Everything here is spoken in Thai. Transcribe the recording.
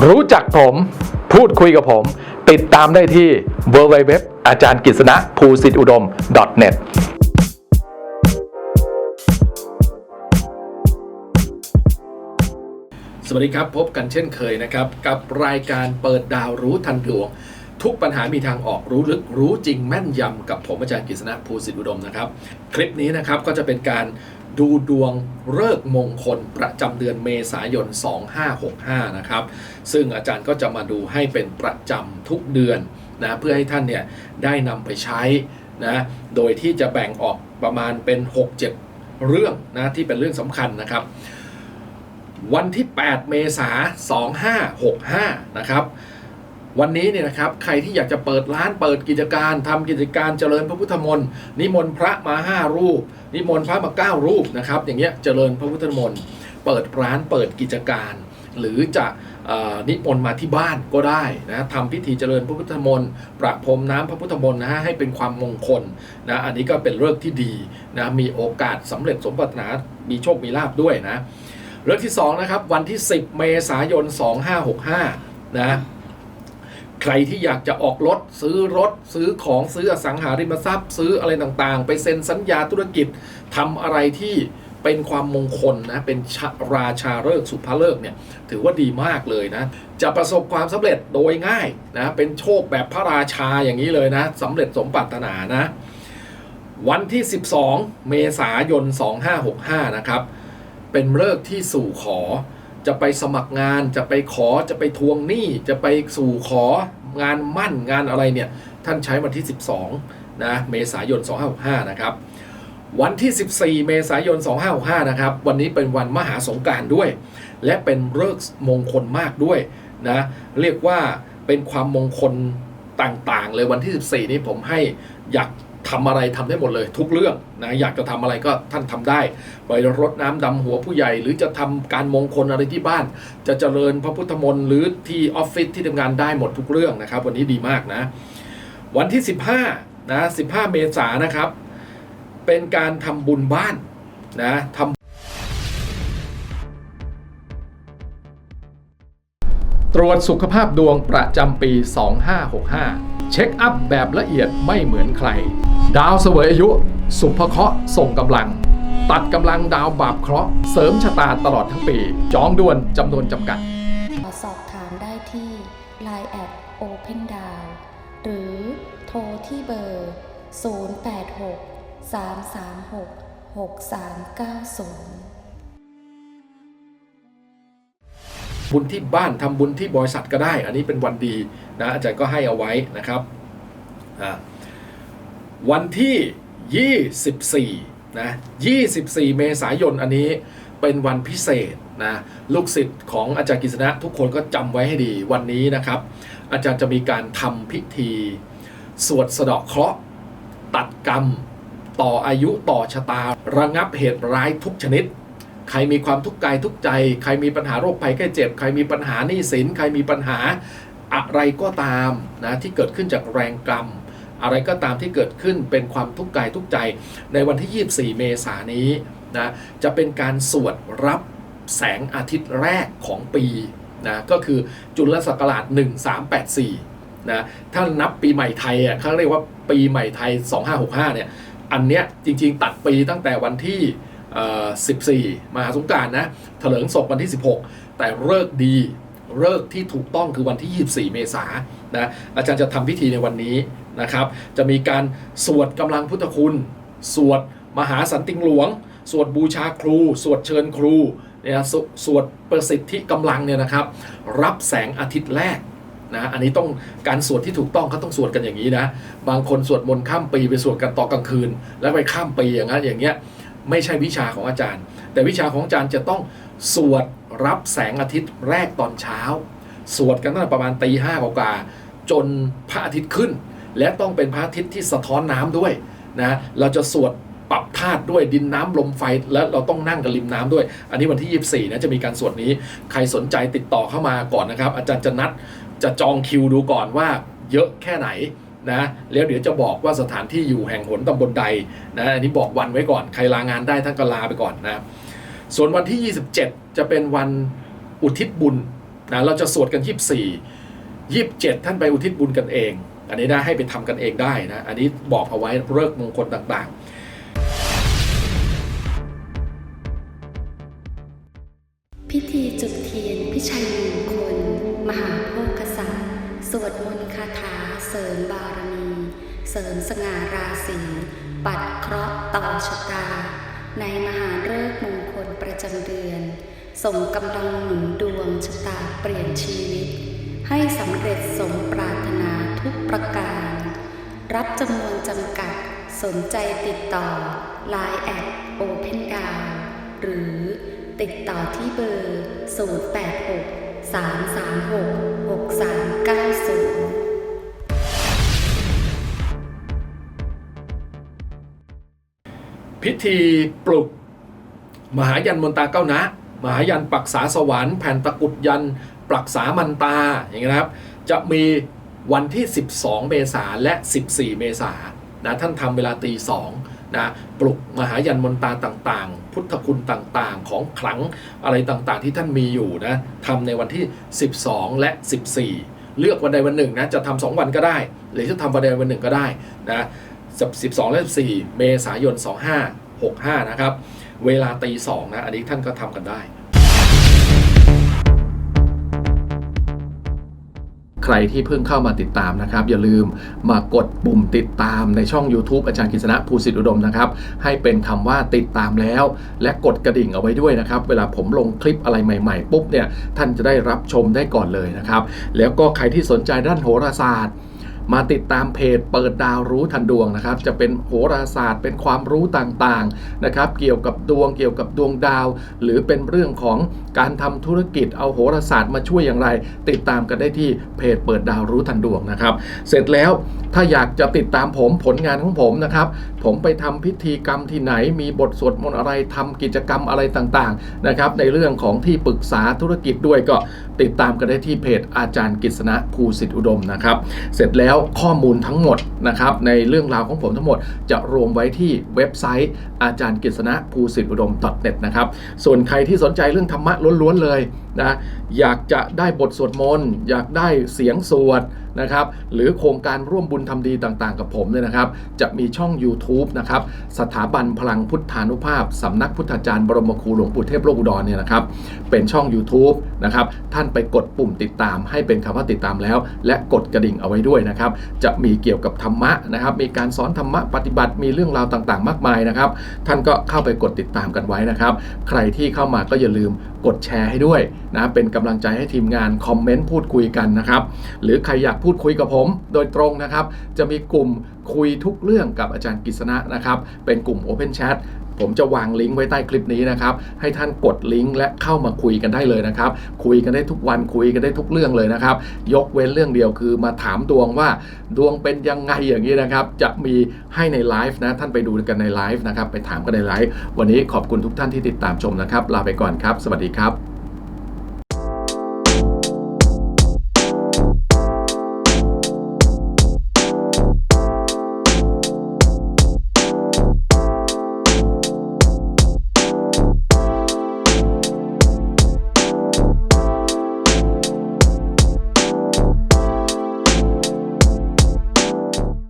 รู้จักผม พูดคุยกับผม ติดตามได้ที่ www อาจารย์กฤษณะภูสิทธิอุดม .net สวัสดีครับ พบกันเช่นเคยนะครับ กับรายการเปิดดาวรู้ทันดวง ทุกปัญหามีทางออกรู้ลึกรู้จริงแม่นยำกับผมอาจารย์กฤษณะภูสิทธิอุดมนะครับ คลิปนี้นะครับก็จะเป็นการ ดูดวงเลิกษ์มงคลประจำเดือนเมษายน 2565 นะครับ ซึ่งอาจารย์ก็จะมาดูให้เป็นประจำทุกเดือนนะเพื่อให้ท่านเนี่ยได้นำไปใช้นะโดยที่จะแบ่งออกประมาณเป็น 6-7 เรื่องนะที่เป็นเรื่องสำคัญนะครับ วันที่ 8 เมษายน 2565 นะครับ วันนี้เนี่ยนะครับใครที่อยากจะเปิดร้านเปิดกิจการทำกิจการเจริญพระพุทธมนต์นิมนต์พระมา 5 รูป นิมนต์พระมา 9 รูปนะครับอย่างเงี้ยเจริญพระพุทธมนต์เปิดร้านเปิดกิจการ หรือจะนิมนต์มาที่บ้านก็ได้นะทำพิธีเจริญพระพุทธมนต์ประพรมน้ำพระพุทธมนต์นะฮะให้เป็นความมงคลนะอันนี้ก็เป็นเรื่องที่ดีนะมีโอกาสสำเร็จสมปรารถนามีโชคมีลาภด้วยนะเรื่องที่2นะครับวันที่ 10 เมษายน 2565นะ ใครที่อยากจะออกรถ ซื้อรถ ซื้อของซื้ออสังหาริมทรัพย์ ซื้ออะไรต่างๆ ไปเซ็นสัญญาธุรกิจทำอะไรที่เป็นความมงคลนะ เป็นชราชาเลิกสุภาเลิกเนี่ยถือว่าดีมากเลยนะ จะประสบความสำเร็จโดยง่ายนะ เป็นโชคแบบพระราชาอย่างนี้เลยนะสำเร็จสมปรารถนานะ วันที่ 12 เมษายน 2565 นะครับ เป็นเลิกที่สู่ขอ จะไปสมัครงานจะไปขอจะไปทวงหนี้จะไปสู่ของานมั่นงานอะไรเนี่ย ท่านใช้วันที่ 12 นะเมษายน 2565 นะครับ วันที่ 14 เมษายน 2565 นะครับ วันนี้เป็นวันมหาสงการด้วย และเป็นเลิกษ์มงคลมากด้วยนะเรียกว่าเป็นความมงคลต่างๆ เลยวันที่ 14 นี้ผมให้อยาก ทำอะไรทำได้หมดเลยทุกเรื่องนะอยากจะทำอะไรก็ท่านทำได้ไปรดน้ำดำหัวผู้ใหญ่ หรือจะทำการมงคลอะไรที่บ้าน จะเจริญพระพุทธมนต์หรือที่ออฟฟิศที่ทำงานได้หมดทุกเรื่องนะครับ วันนี้ดีมากนะ วันที่ 15นะ15 เมษายนนะครับ เป็นการทำบุญบ้านนะทำตรวจสุขภาพดวงประจำปี 2565 เช็คอัพแบบละเอียดไม่เหมือนใคร ดาวเสวยอายุ สุภเคราะห์ส่งกำลัง ตัดกำลังดาวบาปเคราะห์เสริมชะตาตลอดทั้งปี จองด่วนจำนวนจำกัด สอบถามได้ที่ Line แอด Open d o w n หรือโทรที่เบอร์ 086 336 6390บุญที่บ้านทำบุญที่บริษัทก็ได้ อันนี้เป็นวันดีนะอาจารย์ก็ให้เอาไว้นะครับอ่า วันที่ 24 นะ 24 เมษายนอันนี้เป็นวันพิเศษนะลูกศิษย์ของอาจารย์กฤษณะทุกคนก็จำไว้ให้ดีวันนี้นะครับ อาจารย์จะมีการทำพิธี สวดสะเดาะเคราะห์ตัดกรรม ต่ออายุต่อชะตา ระงับเหตุร้ายทุกชนิด ใครมีความทุกข์กายทุกใจ ใครมีปัญหาโรคภัยแค่เจ็บ ใครมีปัญหาหนี้สิน ใครมีปัญหาอะไรก็ตามนะที่เกิดขึ้นจากแรงกรรม อะไรก็ตามที่เกิดขึ้นเป็นความทุกข์กายทุกใจ ในวันที่ 24 เมษายนนี้นะจะเป็นการสวดรับแสงอาทิตย์แรกของปีนะก็คือจุลศักราช 1384นะถ้านับปีใหม่ไทยอะเขาเรียกว่าปีใหม่ไทย 2565เนี่ยอันเนี้ยจริงๆ ตัดปีตั้งแต่วันที่ 14 มหาสงการนะเถลิงศพวันที่ 16 แต่เลิกดีเลิกที่ถูกต้องคือวันที่ 24 เมษายนนะอาจารย์จะทำพิธีในวันนี้ นะครับ จะมีการสวดกำลังพุทธคุณ สวดมหาสันติงหลวง สวดบูชาครู สวดเชิญครูเนี่ยสวสวดประสิทธิกำลังเนี่ยนะครับ รับแสงอาทิตย์แรกนะอันนี้ต้องการสวดที่ถูกต้องเขาต้องสวดกันอย่างนี้นะ บางคนสวดมนต์ข้ามปีไปสวดกันตอนกลางคืน แล้วไปข้ามปีอย่างนั้นอย่างเงี้ยไม่ใช่วิชาของอาจารย์ แต่วิชาของอาจารย์จะต้องสวดรับแสงอาทิตย์แรกตอนเช้า สวดกันตั้งแต่ประมาณตีห้ากว่าจนพระอาทิตย์ขึ้น และต้องเป็นพระอาทิตย์ที่สะท้อนน้ำด้วยนะเราจะสวดปรับธาตุด้วยดินน้ำลมไฟ และเราต้องนั่งกับริมน้ำด้วย อันนี้วันที่ 24นะจะมีการสวดนี้ใครสนใจติดต่อเข้ามาก่อนนะครับ อาจารย์จะนัดจะจองคิวดูก่อนว่าเยอะแค่ไหนนะแล้วเดี๋ยวจะบอกว่าสถานที่อยู่แห่งหนตำบลใดนะอันนี้บอกวันไว้ก่อนใครลางานได้ท่านก็ลาไปก่อนนะส่วนวันที่ 27 จะเป็นวันอุทิศบุญนะเราจะสวดกัน 24 27 ท่านไปอุทิศบุญกันเอง อันนี้นะให้ไปทำกันเองได้นะ อันนี้บอกเอาไว้เลิกมงคลต่างๆพิธีจุดเทียนพิชัยมงคล มหาโภคศัตริย์ สวดมนต์คาถาเสริมบารมี เสริมสง่าราศีปัดเคราะห์ต่อชะตา ในมหาฤกษ์มงคลประจำเดือน ส่งกำลังหนุนดวงชะตาเปลี่ยนชีวิต ให้สำเร็จสมปรารถนา ทุกประการ รับจำนวนจำกัด สนใจติดต่อ Line แอด Open d o w n หรือติดต่อที่เบอร์ 086 336 6390พิธีปลุก มหายันมนตาเก้านะ มหายันปักษาสวรรค์แผ่นตะกุดยันปรักษามันตาอย่างนี้นะครับ จะมี วันที่ 12 เมษาและ 14 เมษานะท่านทำเวลาตีสองนะปลุกมหายันมนตาต่างๆ พุทธคุณต่างๆ ของขลังอะไรต่างๆ ที่ท่านมีอยู่นะทำในวันที่ 12 และ 14 เลือกวันใดวันหนึ่งนะจะทำสองวันก็ได้ หรือจะทำวันใดวันหนึ่งก็ได้นะ12 และ 14 เมษายน 2565 นะครับ เวลาตีสองนะอันนี้ท่านก็ทำกันได้ ใครที่เพิ่งเข้ามาติดตามนะครับ อย่าลืมมากดปุ่มติดตามในช่อง YouTube อาจารย์กฤษณะภูสิทธิอุดมนะครับ ให้เป็นคำว่าติดตามแล้ว และกดกระดิ่งเอาไว้ด้วยนะครับ เวลาผมลงคลิปอะไรใหม่ๆปุ๊บเนี่ยท่านจะได้รับชมได้ก่อนเลยนะครับ แล้วก็ใครที่สนใจด้านโหราศาสตร์ มาติดตามเพจเปิดดาวรู้ทันดวงนะครับ จะเป็นโหราศาสตร์ เป็นความรู้ต่างๆนะครับ เกี่ยวกับดวงเกี่ยวกับดวงดาว หรือเป็นเรื่องของการทำธุรกิจเอาโหราศาสตร์มาช่วยอย่างไร ติดตามกันได้ที่เพจเปิดดาวรู้ทันดวงนะครับ เสร็จแล้วถ้าอยากจะติดตามผมผลงานของผมนะครับ ผมไปทำพิธีกรรมที่ไหน มีบทสวดมนต์อะไรทำกิจกรรมอะไรต่างๆนะครับในเรื่องของที่ปรึกษาธุรกิจด้วยก็ติดตามกันได้ที่เพจอาจารย์กฤษณะภูสิทธิอุดมนะครับ เสร็จแล้วข้อมูลทั้งหมดนะครับในเรื่องราวของผมทั้งหมดจะรวมไว้ที่เว็บไซต์อาจารย์กฤษณะภูสิทธิอุดม .net นะครับส่วนใครที่สนใจเรื่องธรรมะล้วนๆเลยนะอยากจะได้บทสวดมนต์อยากได้เสียงสวด นะครับหรือโครงการร่วมบุญทำดีต่างๆ กับผมเนี่ยนะครับ จะมีช่อง YouTube นะครับสถาบันพลังพุทธานุภาพสำนักพุทธาจารย์บรมครูหลวงปู่เทพโลกอุดรเนี่ยนะครับเป็นช่อง YouTube นะครับ ท่านไปกดปุ่มติดตามให้เป็นคำว่าติดตามแล้ว และกดกระดิ่งเอาไว้ด้วยนะครับ จะมีเกี่ยวกับธรรมะนะครับ มีการสอนธรรมะปฏิบัติมีเรื่องราวต่างๆ มากมายนะครับ ท่านก็เข้าไปกดติดตามกันไว้นะครับ ใครที่เข้ามาก็อย่าลืมกดแชร์ให้ด้วยนะเป็นกำลังใจให้ทีมงานคอมเมนต์พูดคุยกันนะครับหรือใครอยากพูดคุยกับผมโดยตรงนะครับ จะมีกลุ่มคุยทุกเรื่องกับอาจารย์กฤษณะนะครับ เป็นกลุ่ม Open Chat ผมจะวางลิงก์ไว้ใต้คลิปนี้นะครับ ให้ท่านกดลิงก์และเข้ามาคุยกันได้เลยนะครับ คุยกันได้ทุกวันคุยกันได้ทุกเรื่องเลยนะครับ ยกเว้นเรื่องเดียวคือมาถามดวงว่าดวงเป็นยังไงอย่างนี้นะครับ จะมีให้ในไลฟ์นะ ท่านไปดูกันในไลฟ์นะครับ ไปถามกันในไลฟ์ วันนี้ขอบคุณทุกท่านที่ติดตามชมนะครับ ลาไปก่อนครับ สวัสดีครับ